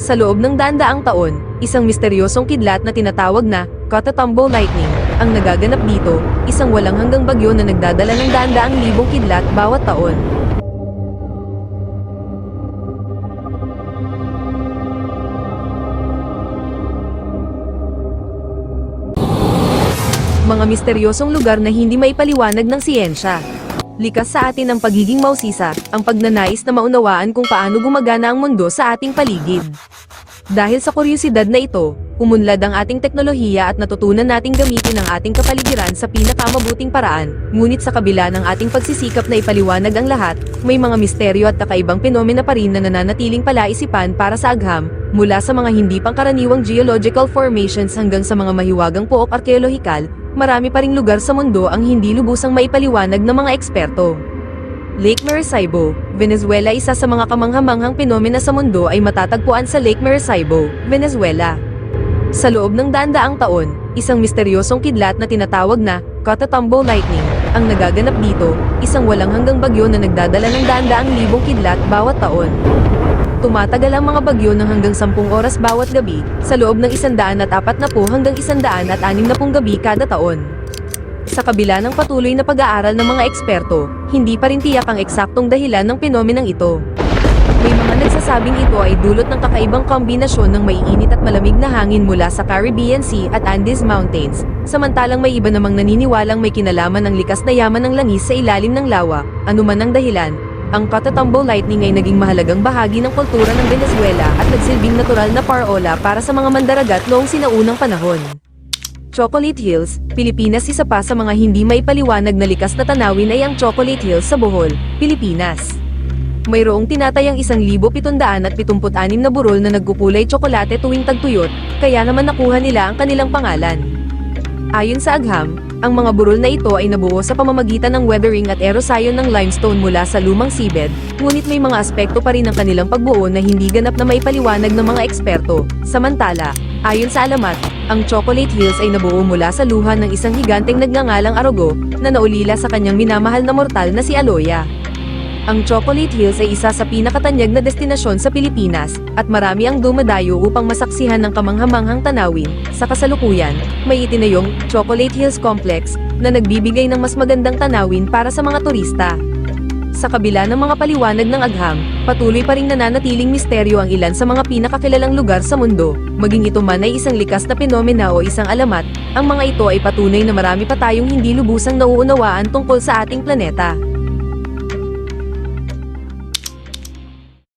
Sa loob ng daan-daang taon, isang misteryosong kidlat na tinatawag na Catatumbo Lightning ang nagaganap dito, isang walang hanggang bagyo na nagdadala ng daan-daang libong kidlat bawat taon. Mga misteryosong lugar na hindi maipaliwanag ng siyensya. Likas sa atin ang pagiging mausisa, ang pagnanais na maunawaan kung paano gumagana ang mundo sa ating paligid. Dahil sa kuryosidad na ito, umunlad ang ating teknolohiya at natutunan nating gamitin ang ating kapaligiran sa pinakamabuting paraan, ngunit sa kabila ng ating pagsisikap na ipaliwanag ang lahat, may mga misteryo at kakaibang penomena pa rin na nananatiling palaisipan para sa agham, mula sa mga hindi pangkaraniwang geological formations hanggang sa mga mahiwagang pook arkeolohikal, marami pa ring lugar sa mundo ang hindi lubusang maipaliwanag ng mga eksperto. Lake Maracaibo, Venezuela Isa sa mga kamanghamanghang penomena sa mundo ay matatagpuan sa Lake Maracaibo, Venezuela. Sa loob ng daan-daang taon, isang misteryosong kidlat na tinatawag na Catatumbo Lightning ang nagaganap dito, isang walang hanggang bagyo na nagdadala ng daan-daang libong kidlat bawat taon. Tumatagal ang mga bagyo ng hanggang 10 oras bawat gabi, sa loob ng 140 hanggang 160 gabi kada taon. Sa kabila ng patuloy na pag-aaral ng mga eksperto, hindi pa rin tiyak ang eksaktong dahilan ng penomenang ito. May mga nagsasabing ito ay dulot ng kakaibang kombinasyon ng maiinit at malamig na hangin mula sa Caribbean Sea at Andes Mountains, samantalang may iba namang naniniwalang may kinalaman ang likas na yaman ng langis sa ilalim ng lawa, anuman ang dahilan. Ang Catatumbo Lightning ay naging mahalagang bahagi ng kultura ng Venezuela at nagsilbing natural na parola para sa mga mandaragat noong sinaunang panahon. Chocolate Hills, Pilipinas Isa pa sa mga hindi may paliwanag na likas na tanawin ay ang Chocolate Hills sa Bohol, Pilipinas. Mayroong tinatayang 1,776 na burol na nagkukulay tsokolate tuwing tagtuyot, kaya naman nakuha nila ang kanilang pangalan. Ayon sa agham, ang mga burol na ito ay nabuo sa pamamagitan ng weathering at erosion ng limestone mula sa lumang seabed, ngunit may mga aspekto pa rin ng kanilang pagbuo na hindi ganap na maipaliwanag ng mga eksperto. Samantala, ayon sa alamat, ang Chocolate Hills ay nabuo mula sa luha ng isang higanteng nagngangalang Arogo, na naulila sa kanyang minamahal na mortal na si Aloya. Ang Chocolate Hills ay isa sa pinakatanyag na destinasyon sa Pilipinas, at marami ang dumadayo upang masaksihan ng kamanghamanghang tanawin. Sa kasalukuyan, may itinayong Chocolate Hills Complex na nagbibigay ng mas magandang tanawin para sa mga turista. Sa kabila ng mga paliwanag ng agham, patuloy pa ring nananatiling misteryo ang ilan sa mga pinakakilalang lugar sa mundo, maging ito man ay isang likas na penomena o isang alamat, ang mga ito ay patunay na marami pa tayong hindi lubusang nauunawaan tungkol sa ating planeta.